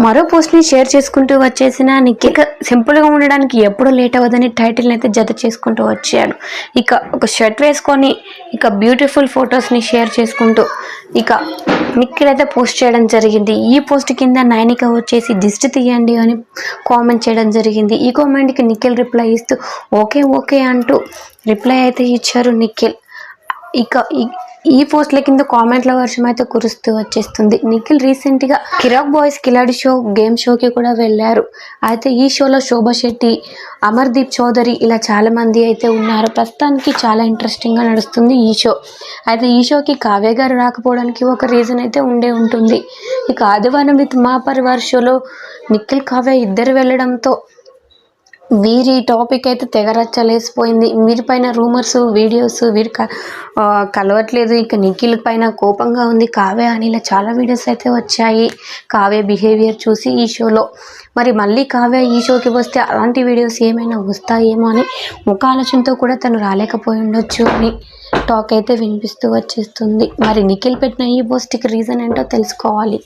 మరో పోస్ట్ని షేర్ చేసుకుంటూ వచ్చేసిన నిఖిల్. సింపుల్గా సింపుల్గా ఉండడానికి ఎప్పుడు లేట్ అవ్వదని టైటిల్ అయితే జత చేసుకుంటూ వచ్చాడు. ఇక ఒక షర్ట్ వేసుకొని ఇక బ్యూటిఫుల్ ఫొటోస్ని షేర్ చేసుకుంటూ ఇక నిఖిల్ అయితే పోస్ట్ చేయడం జరిగింది. ఈ పోస్ట్ కింద నైనిక వచ్చేసి దిష్టి తీయండి అని కామెంట్ చేయడం జరిగింది. ఈ కామెంట్కి నిఖిల్ రిప్లై ఇస్తూ ఓకే ఓకే అంటూ రిప్లై అయితే ఇచ్చారు నిఖిల్. ఇక ఈ- పోస్ట్ల కింద కామెంట్ల వర్షం అయితే కురుస్తూ వచ్చేస్తుంది. నిఖిల్ రీసెంట్గా కిరాక్ బాయ్స్ కిలాడి షో గేమ్ షోకి కూడా వెళ్ళారు. అయితే ఈ షోలో శోభా శెట్టి అమర్దీప్ చౌదరి ఇలా చాలామంది అయితే ఉన్నారు. ప్రస్తుతానికి చాలా ఇంట్రెస్టింగ్గా నడుస్తుంది ఈ షో. అయితే ఈ షోకి కావ్య గారు రాకపోవడానికి ఒక రీజన్ అయితే ఉండే ఉంటుంది. ఇక ఆదివారం విత్ మా పరివార్ షోలో నిఖిల్ కావ్య ఇద్దరు వెళ్ళడంతో వీరి టాపిక్ అయితే తెగరచ్చలేసిపోయింది. వీరి పైన రూమర్స్ వీడియోస్ వీరి కలవట్లేదు. ఇక నిఖిల్ పైన కోపంగా ఉంది. కావ్య అని ఇలా చాలా వీడియోస్ అయితే వచ్చాయి. కావ్య బిహేవియర్ చూసి ఈ షోలో మరి మళ్ళీ కావ్య ఈ షోకి వస్తే అలాంటి వీడియోస్ ఏమైనా వస్తాయేమో అని ముఖ ఆలోచనతో కూడా తను రాలేకపోయి ఉండొచ్చు అని టాక్ అయితే వినిపిస్తూ వచ్చేస్తుంది. మరి నిఖిల్ పెట్టిన ఈ పోస్ట్కి రీజన్ ఏంటో తెలుసుకోవాలి.